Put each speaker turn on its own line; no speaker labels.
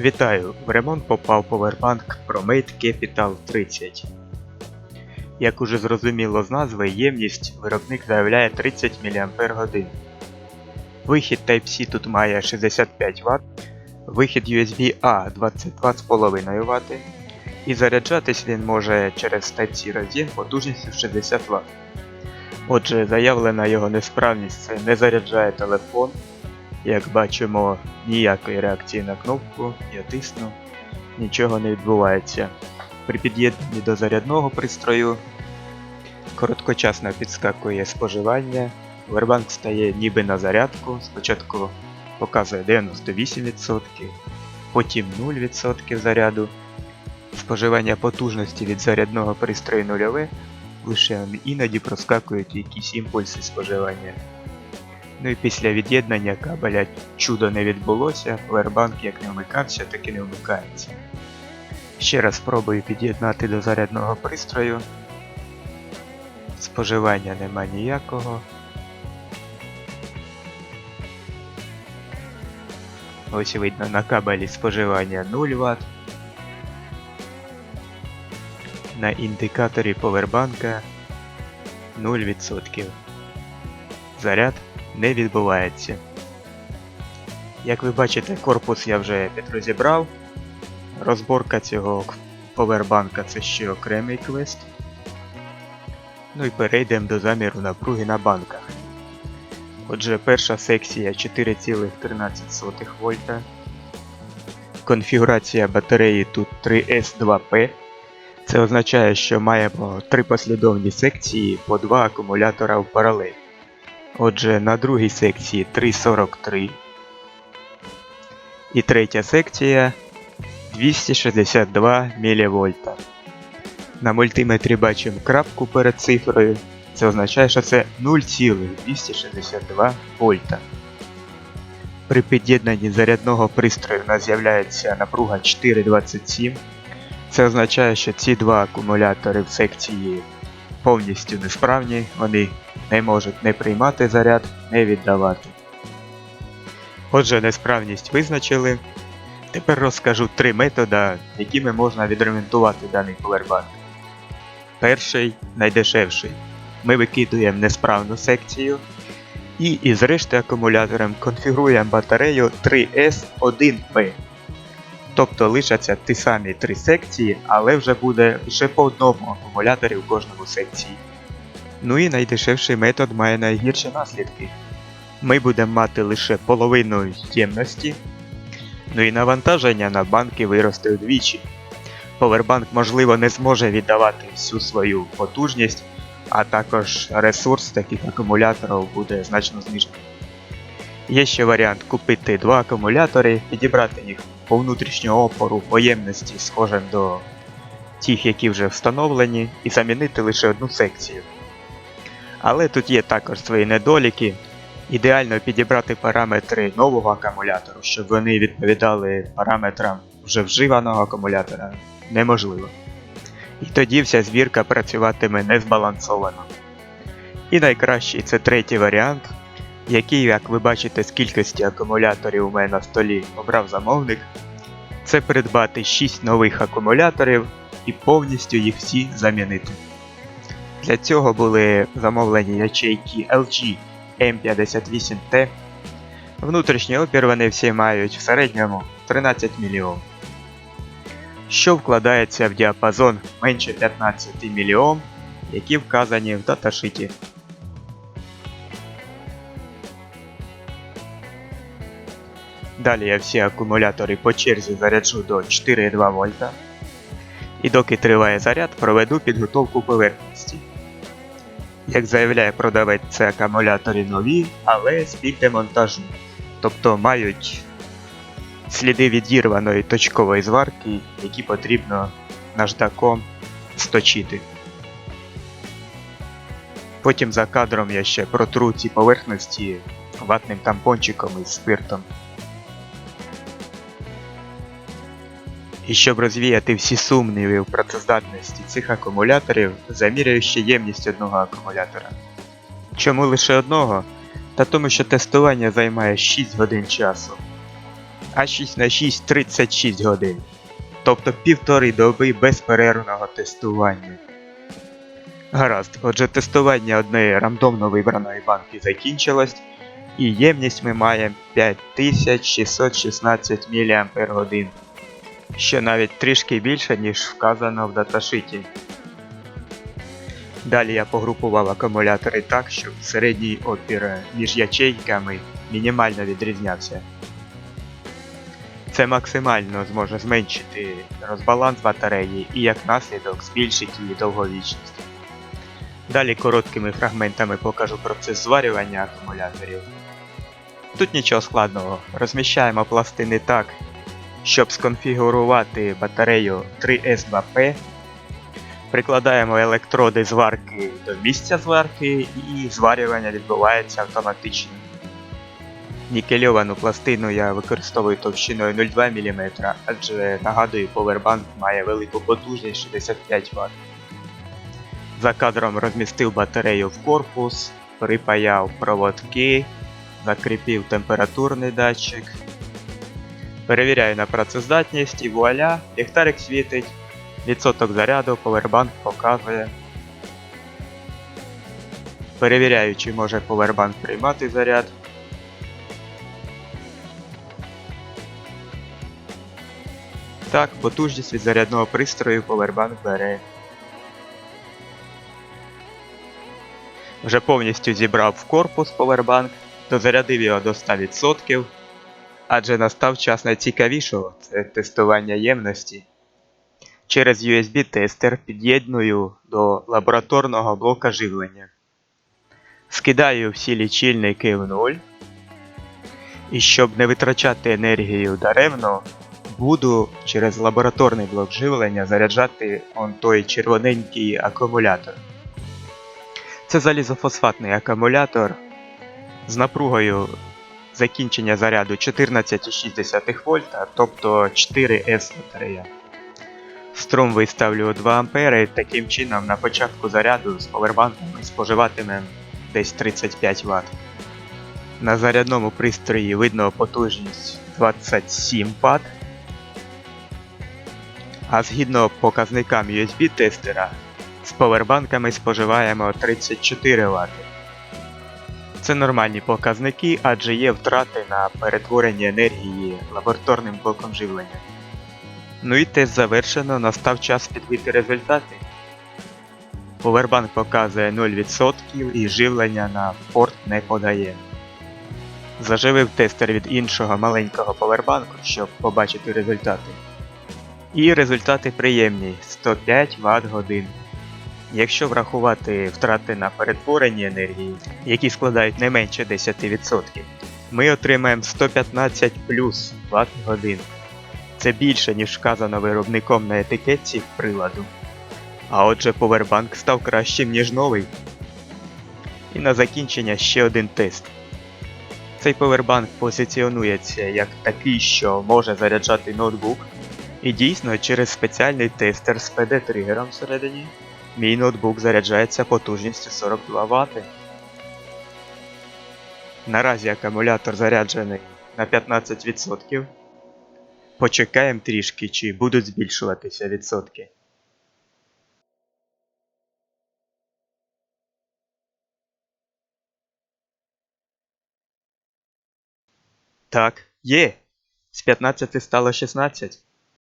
Вітаю! В ремонт попав повербанк ProMate Capital 30. Як уже зрозуміло з назви, ємність виробник заявляє 30 мАч. Вихід Type-C тут має 65 Вт, вихід USB-A 22,5 Вт, і заряджатись він може через Type-C роз'єм потужністю 60 Вт. Отже, заявлена його несправність це не заряджає телефон, як бачимо, ніякої реакції на кнопку, я тисну, нічого не відбувається. При під'єднанні до зарядного пристрою короткочасно підскакує споживання, Вербанк стає ніби на зарядку, спочатку показує 98%, потім 0% заряду. Споживання потужності від зарядного пристрою нульове, лише іноді проскакують якісь імпульси споживання. Ну і після від'єднання кабеля чудо не відбулося, Powerbank як не вмикався, так і не вмикається. Ще раз спробую під'єднати до зарядного пристрою. Споживання нема ніякого. Ось видно на кабелі споживання 0 Вт. На індикаторі повербанка 0%. Заряд не відбувається. Як ви бачите, корпус я вже підрозібрав. Розборка цього повербанка це ще окремий квест. Ну і перейдемо до заміру напруги на банках. Отже, перша секція 4,13 вольта. Конфігурація батареї тут 3S2P. Це означає, що маємо три послідовні секції по два акумулятора в паралель. Отже, на другій секції 3,43. І третя секція 262 мВ. На мультиметрі бачимо крапку перед цифрою. Це означає, що це 0,262 вольта. При під'єднанні зарядного пристрою у нас з'являється напруга 4,27. Це означає, що ці два акумулятори в секції повністю несправні, вони не можуть не приймати заряд, не віддавати. Отже, несправність визначили. Тепер розкажу три методи, якими можна відремонтувати даний повербанк. Перший найдешевший. Ми викидуємо несправну секцію і із решти акумулятором конфігуруємо батарею 3S1P. Тобто лишаться ті самі три секції, але вже буде лише по одному акумуляторі в кожному секції. Ну і найдешевший метод має найгірші наслідки. Ми будемо мати лише половину ємності, ну і навантаження на банки виросте вдвічі. Повербанк, можливо, не зможе віддавати всю свою потужність, а також ресурс таких акумуляторів буде значно знижений. Є ще варіант купити два акумулятори, підібрати їх по внутрішнього опору по ємності схожим до тих, які вже встановлені, і замінити лише одну секцію. Але тут є також свої недоліки. Ідеально підібрати параметри нового акумулятора, щоб вони відповідали параметрам вже вживаного акумулятора, неможливо. І тоді вся збірка працюватиме незбалансовано. І найкращий це третій варіант, який, як ви бачите, з кількості акумуляторів у мене на столі обрав замовник. Це придбати 6 нових акумуляторів і повністю їх всі замінити. Для цього були замовлені ячейки LG M58T. Внутрішній опір вони всі мають в середньому 13 мільйон. Що вкладається в діапазон менше 15 мільйон, які вказані в даташиті. Далі я всі акумулятори по черзі заряджу до 4,2 вольта. І доки триває заряд, проведу підготовку поверхності. Як заявляє продавець, це акумулятори нові, але з під демонтажу. Тобто мають сліди відірваної точкової зварки, які потрібно наждаком сточити. Потім за кадром я ще протру ці поверхності ватним тампончиком із спиртом. І щоб розвіяти всі сумніви в працездатності цих акумуляторів, заміряю ще ємність одного акумулятора. Чому лише одного? Та тому що тестування займає 6 годин часу. а 6 на 6 36 годин. Тобто півтори доби безперервного тестування. Гаразд, отже, тестування однієї рандомно вибраної банки закінчилось, і ємність ми маємо 5616 мАч, що навіть трішки більше, ніж вказано в даташиті. Далі я погрупував акумулятори так, щоб середній опір між ячейками мінімально відрізнявся. Це максимально зможе зменшити розбаланс батареї і як наслідок збільшить її довговічність. Далі короткими фрагментами покажу процес зварювання акумуляторів. Тут нічого складного, розміщаємо пластини так, щоб сконфігурувати батарею 3S2P, прикладаємо електроди зварки до місця зварки і зварювання відбувається автоматично. Нікельовану пластину я використовую товщиною 0,2 мм, адже нагадую, повербанк має велику потужність 65 Вт. За кадром розмістив батарею в корпус, припаяв проводки, закріпив температурний датчик. Перевіряю на працездатність і вуаля, ліхтарик світить, відсоток заряду, повербанк показує. Перевіряю, чи може повербанк приймати заряд. Так, потужність від зарядного пристрою повербанк бере. Вже повністю зібрав в корпус повербанк, дозарядив його до 100%, адже настав час найцікавішого це тестування ємності. Через USB-тестер під'єдную до лабораторного блока живлення. Скидаю всі лічильники в нуль. І щоб не витрачати енергію даремно, буду через лабораторний блок живлення заряджати он той червоненький акумулятор. Це залізофосфатний акумулятор з напругою закінчення заряду 14,6 вольта, тобто 4С батарея. Струм виставлю 2 А і таким чином на початку заряду з повербанками споживатиме десь 35 Вт. На зарядному пристрої видно потужність 27 Вт. А згідно показникам USB-тестера, з повербанками споживаємо 34 Вт. Це нормальні показники, адже є втрати на перетворення енергії лабораторним блоком живлення. Ну і тест завершено, настав час підбити результати. Повербанк показує 0% і живлення на порт не подає. Заживив тестер від іншого маленького повербанку, щоб побачити результати. І результати приємні 105 Вт годин. Якщо врахувати втрати на перетворення енергії, які складають не менше 10%, ми отримаємо 115 плюс Вт годин. Це більше, ніж вказано виробником на етикетці приладу. А отже, повербанк став кращим, ніж новий. І на закінчення ще один тест. Цей повербанк позиціонується як такий, що може заряджати ноутбук. І дійсно, через спеціальний тестер з PD-тригером всередині, мій ноутбук заряджається потужністю 42 Вт. Наразі акумулятор заряджений на 15%. Почекаємо трішки, чи будуть збільшуватися відсотки. Так, є. З 15 стало 16.